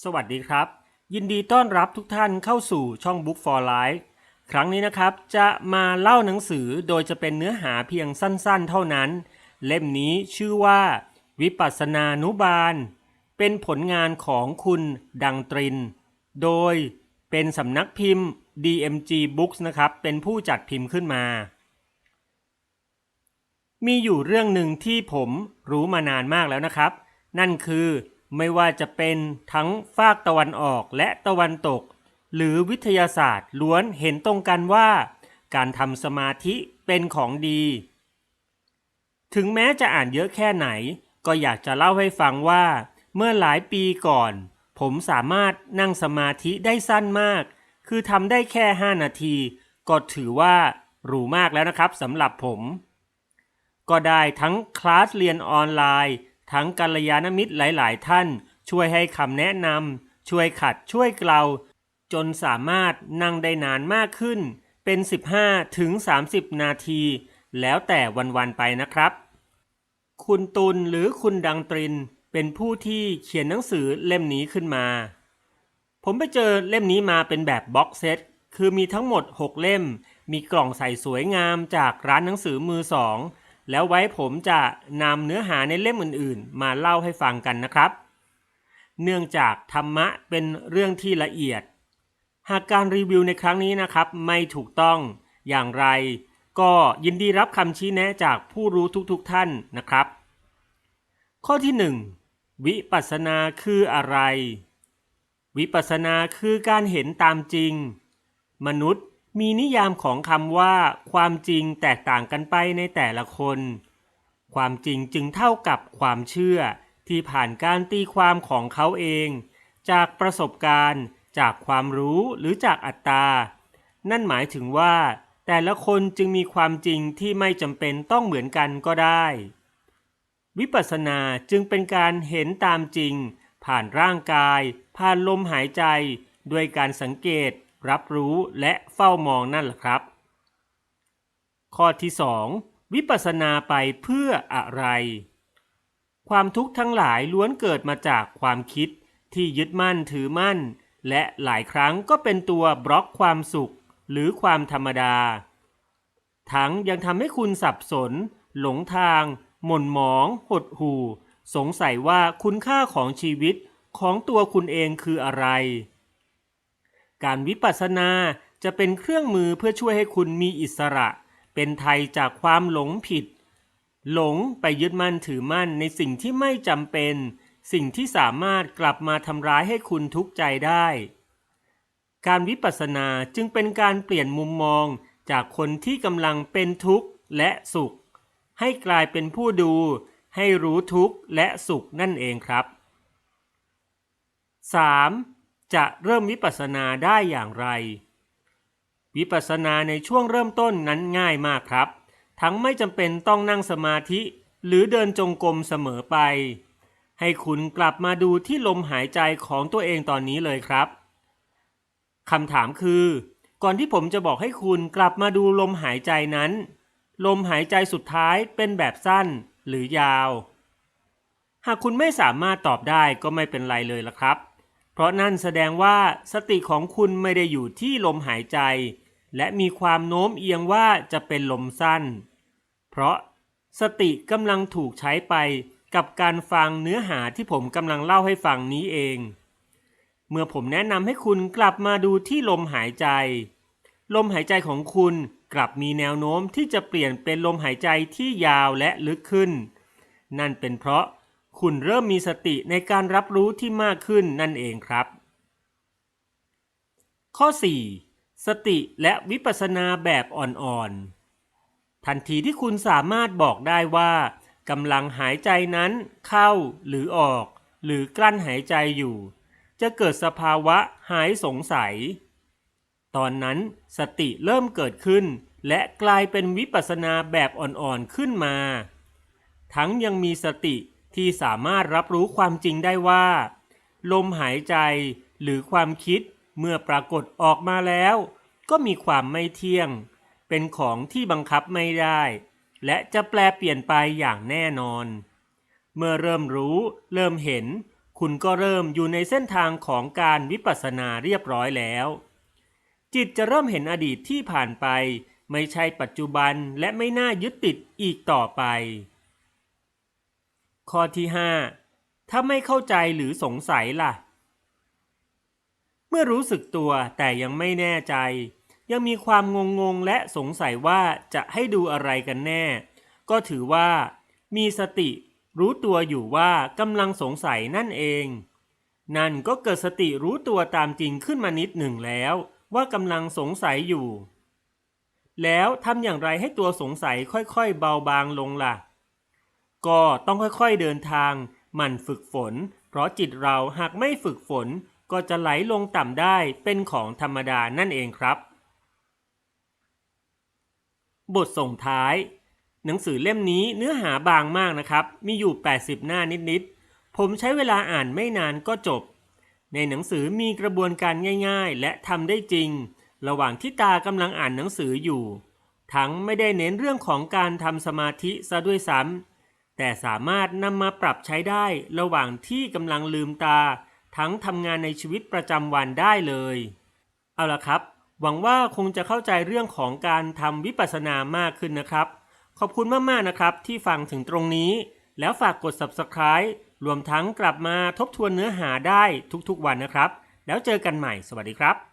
สวัสดีครับ ยินดีต้อนรับทุกท่านเข้าสู่ช่อง Book for Life ครั้งนี้นะครับจะมาเล่าหนังสือโดยจะเป็นเนื้อหาเพียงสั้นๆ เท่านั้น เล่มนี้ชื่อว่า วิปัสสนานุบาล เป็นผลงานของคุณดังตริน โดยเป็นสำนักพิมพ์ DMG Books นะครับ เป็นผู้จัดพิมพ์ขึ้นมา มีอยู่เรื่องหนึ่งที่ผมรู้มานานมากแล้วนะครับ นั่นคือ ไม่ว่าจะเป็นทั้งฝากตะวันออกและตะวันตก หรือวิทยาศาสตร์ล้วนเห็นตรงกันว่า การทำสมาธิเป็นของดี ถึงแม้จะอ่านเยอะแค่ไหน ก็อยากจะเล่าให้ฟังว่า เมื่อหลายปีก่อน ผมสามารถนั่งสมาธิได้สั้นมาก คือทำได้แค่ 5 นาที ก็ถือว่าหรูมากแล้วนะครับสำหรับผม ก็ได้ทั้งคลาสเรียนออนไลน์ ทั้งกัลยาณมิตรหลายๆ ท่าน ช่วยให้คำแนะนำช่วยขัดช่วยเกลาจนสามารถนั่งได้นานมากขึ้น เป็น 15ถึง30 นาที แล้วแต่วันๆไปนะครับ คุณตุลหรือคุณดังตริน เป็นผู้ที่เขียนหนังสือเล่มนี้ขึ้นมา ผมไปเจอเล่มนี้มาเป็นแบบบ็อกเซตคือมีทั้งหมด 6 เล่ม มีกล่องใส่สวยงามจากร้านหนังสือมือสอง แล้วไว้ผมจะนำเนื้อหาในเล่มอื่นๆ มาเล่าให้ฟังกันนะครับ เนื่องจากธรรมะเป็นเรื่องที่ละเอียด หากการรีวิวในครั้งนี้นะครับ ไม่ถูกต้องอย่างไร ก็ยินดีรับคำชี้แนะจากผู้รู้ทุกๆท่านนะครับ ข้อที่ 1 วิปัสสนาคืออะไร วิปัสสนาคือการเห็นตามจริง มนุษย์ มีนิยามของคำว่า ความจริงแตกต่างกันไปในแต่ละคน ความจริงจึงเท่ากับความเชื่อที่ผ่านการตีความของเขาเอง จากประสบการณ์ จากความรู้หรือจากอัตตา นั่นหมายถึงว่า แต่ละคนจึงมีความจริงที่ไม่จำเป็นต้องเหมือนกันก็ได้ วิปัสสนาจึงเป็นการเห็นตามจริง ผ่านร่างกาย ผ่านลมหายใจ ด้วยการสังเกต รับรู้และเฝ้ามองนั่นแหละครับ ข้อที่ 2 วิปัสสนาไปเพื่ออะไร ความทุกข์ทั้งหลายล้วนเกิดมาจากความคิดที่ยึดมั่นถือมั่น และหลายครั้งก็เป็นตัวบล็อกความสุข หรือความธรรมดา ทั้งยังทำให้คุณสับสน หลงทาง หม่นหมอง หดหู่ สงสัยว่าคุณค่าของชีวิตของตัวคุณเองคืออะไร การวิปัสสนาจะเป็นเครื่องมือเพื่อช่วยให้คุณมีอิสระ เป็นไทยจากความหลงผิด หลงไปยึดมั่นถือมั่นในสิ่งที่ไม่จำเป็น สิ่งที่สามารถกลับมาทำร้ายให้คุณทุกข์ใจได้ การวิปัสสนาจึงเป็นการเปลี่ยนมุมมองจากคนที่กำลังเป็นทุกข์และสุข ให้กลายเป็นผู้ดู ให้รู้ทุกข์และสุขนั่นเองครับ 3. จะเริ่มวิปัสสนาได้อย่างไร วิปัสสนาในช่วงเริ่มต้นนั้นง่ายมากครับ ทั้งไม่จำเป็นต้องนั่งสมาธิ หรือเดินจงกรมเสมอไป ให้คุณกลับมาดูที่ลมหายใจของตัวเองตอนนี้เลยครับคำถามคือ ก่อนที่ผมจะบอกให้คุณกลับมาดูลมหายใจนั้น ลมหายใจสุดท้ายเป็นแบบสั้นหรือยาว หากคุณไม่สามารถตอบได้ก็ไม่เป็นไรเลยละครับ เพราะนั่นแสดงว่าสติของคุณไม่ได้อยู่ที่ลมหายใจ และมีความโน้มเอียงว่าจะเป็นลมสั้น เพราะสติกำลังถูกใช้ไปกับการฟังเนื้อหาที่ผมกำลังเล่าให้ฟังนี้เอง เมื่อผมแนะนำให้คุณกลับมาดูที่ลมหายใจ ลมหายใจของคุณกลับมีแนวโน้มที่จะเปลี่ยนเป็นลมหายใจที่ยาวและลึกขึ้น นั่นเป็นเพราะ คุณเริ่มมีสติในการรับรู้ที่มากขึ้นนั่นเองครับ ข้อ 4. สติและวิปัสสนาแบบอ่อนๆ ทันทีที่คุณสามารถบอกได้ว่ากำลังหายใจนั้นเข้าหรือออก หรือกลั้นหายใจอยู่ จะเกิดสภาวะหายสงสัย ตอนนั้นสติเริ่มเกิดขึ้น และกลายเป็นวิปัสสนาแบบอ่อนๆขึ้นมา ทั้งยังมีสติ ที่สามารถรับรู้ความจริงได้ว่า ลมหายใจหรือความคิดเมื่อปรากฏออกมาแล้ว ก็มีความไม่เที่ยง เป็นของที่บังคับไม่ได้ และจะแปลเปลี่ยนไปอย่างแน่นอน เมื่อเริ่มรู้เริ่มเห็น คุณก็เริ่มอยู่ในเส้นทางของการวิปัสสนาเรียบร้อยแล้ว จิตจะเริ่มเห็นอดีตที่ผ่านไป ไม่ใช่ปัจจุบันและไม่น่ายึดติดอีกต่อไป ข้อที่ 5 ถ้าไม่เข้าใจหรือสงสัยล่ะ เมื่อรู้สึกตัวแต่ยังไม่แน่ใจ ยังมีความงงงๆและสงสัยว่าจะให้ดูอะไรกันแน่ ก็ถือว่า มีสติรู้ตัวอยู่ว่ากำลังสงสัยนั่นเอง นั่นก็เกิดสติรู้ตัวตามจริงขึ้นมานิดหนึ่งแล้ว ว่ากำลังสงสัยอยู่ แล้วทำอย่างไรให้ตัวสงสัยค่อยๆ เบาบางลงล่ะ ก็ต้องค่อยๆเดินทางหมั่นฝึกฝน เพราะจิตเราหากไม่ฝึกฝนก็จะไหลลงต่ำได้เป็นของธรรมดานั่นเองครับ บทส่งท้าย หนังสือเล่มนี้เนื้อหาบางมากนะครับ มีอยู่ 80 หน้านิดๆ ผมใช้เวลาอ่านไม่นานก็จบ ในหนังสือมีกระบวนการง่าย ๆ และทำได้จริง ระหว่างที่ตากำลังอ่านหนังสืออยู่ ทั้งไม่ได้เน้นเรื่องของการทำสมาธิซะด้วยซ้ำ แต่สามารถนำมาปรับใช้ได้ระหว่างที่กำลังลืมตา ทั้งทำงานในชีวิตประจำวันได้เลย เอาละครับ หวังว่าคงจะเข้าใจเรื่องของการทำวิปัสสนามากขึ้นนะครับ ขอบคุณมาก ๆ นะครับที่ฟังถึงตรงนี้ แล้วฝากกด subscribe รวมทั้งกลับมาทบทวนเนื้อหาได้ทุกๆวันนะครับ แล้วเจอกันใหม่ สวัสดีครับ